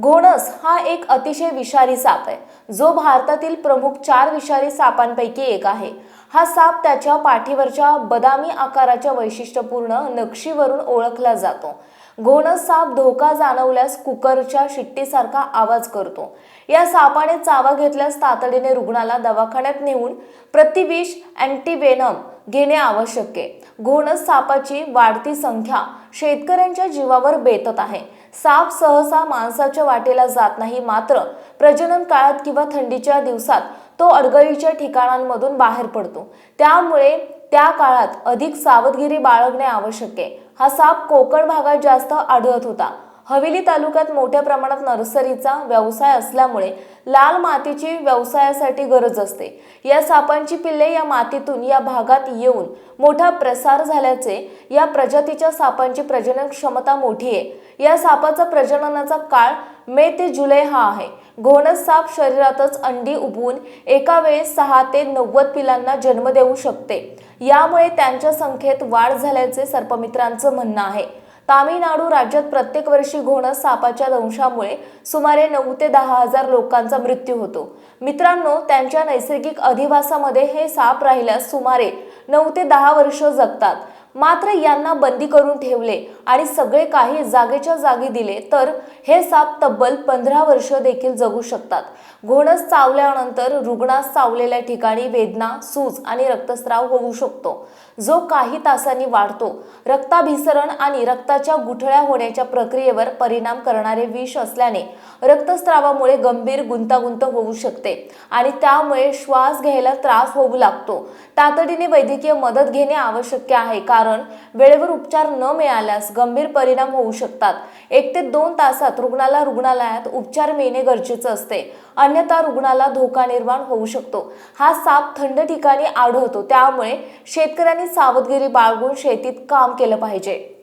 घोणस हा एक अतिशय विषारी साप आहे. जो भारतातील प्रमुख चार विषारी सापांपैकी एक आहे. हा साप त्याच्या पाठीवरच्या बदामी आकाराच्या वैशिष्ट्यपूर्ण नक्षीवरून ओळखला जातो. घोणस साप धोका जाणवल्यास कुकरच्या शिट्टीसारखा आवाज करतो. या सापाने चावा घेतल्यास तातडीने रुग्णाला दवाखान्यात नेऊन प्रतिविष अँटीवेनम घेणे आवश्यक आहे. घोणस सापाची वाढती संख्या शेतकऱ्यांच्या जीवावर बेतत आहे. साप सहसा माणसाच्या वाटेला जात नाही मात्र प्रजनन काळात किंवा थंडीच्या दिवसात तो अडगळीच्या ठिकाणांमधून बाहेर पडतो. त्यामुळे त्या काळात अधिक सावधगिरी बाळगणे आवश्यक आहे. हा साप कोकण भागात जास्त आढळत होता. हवेली तालुक्यात मोठ्या प्रमाणात नर्सरीचा व्यवसाय असल्यामुळे लाल मातीची व्यवसायासाठी गरज असते. या सापांची पिल्ले या मातीतून या भागात येऊन मोठा प्रसार झाल्याचे या प्रजातीच्या सापांची प्रजनन क्षमता मोठी आहे. या सापाचा प्रजननाचा काळ मे ते जुलै हा आहे. घोणस साप शरीरातच अंडी उबवून एका वेळेस सहा ते नव्वद पिलांना जन्म देऊ शकते. यामुळे त्यांच्या संख्येत वाढ झाल्याचे सर्पमित्रांचं म्हणणं आहे. तामिळनाडू राज्यात प्रत्येक वर्षी घोणस सापाच्या दंशामुळे सुमारे नऊ ते दहा हजार लोकांचा मृत्यू होतो. मित्रांनो त्यांच्या नैसर्गिक अधिवासामध्ये हे साप राहिल्यास सुमारे नऊ ते दहा वर्ष जगतात. मात्र यांना बंदी करून ठेवले आणि सगळे काही जागेच्या जागी दिले तर हे साप तब्बल पंधरा वर्ष देखील जगू शकतात. घोणस चावल्यानंतर रुग्णास चावलेल्या ठिकाणी वेदना सूज आणि रक्तस्राव होऊ शकतो. जो काही तासांनी वाढतो. रक्ताभिसरण आणि रक्ताच्या गुठळ्या होण्याच्या प्रक्रियेवर परिणाम करणारे विष असल्याने रक्तस्रावामुळे गंभीर गुंतागुंत होऊ शकते आणि त्यामुळे श्वास घ्यायला त्रास होऊ लागतो. तातडीने वैद्यकीय मदत घेणे आवश्यक आहे कारण वेळेवर उपचार न मिळाल्यास गंभीर परिणाम होऊ शकतात. एक ते दोन तासात रुग्णाला रुग्णालयात उपचार मिळणे गरजेचं असते. अन्यथा रुग्णाला धोका निर्माण होऊ शकतो. हा साप थंड ठिकाणी आढळतो. त्यामुळे शेतकऱ्यांनी सावधगिरी बाळगून शेतीत काम केलं पाहिजे.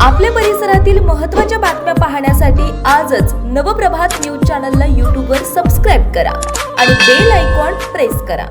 आपल्या परिसरातील महत्त्वाच्या बातम्या पाहण्यासाठी आजच नवप्रभात न्यूज चॅनलला यूट्यूबवर सबस्क्राईब करा आणि बेल आयकॉन प्रेस करा.